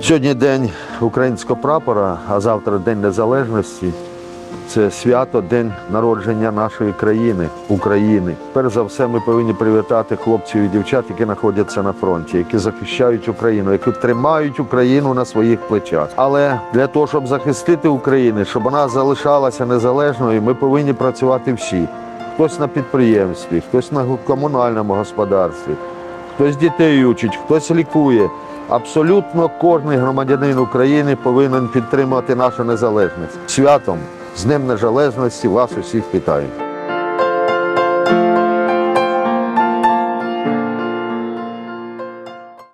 Сьогодні день українського прапора, а завтра День Незалежності. Це свято, день народження нашої країни, України. Перш за все, ми повинні привітати хлопців і дівчат, які знаходяться на фронті, які захищають Україну, які тримають Україну на своїх плечах. Але для того, щоб захистити Україну, щоб вона залишалася незалежною, ми повинні працювати всі. Хтось на підприємстві, хтось на комунальному господарстві, хтось дітей учить, хтось лікує. Абсолютно кожен громадянин України повинен підтримати нашу незалежність. Святом з Днем Незалежності вас усіх вітаю.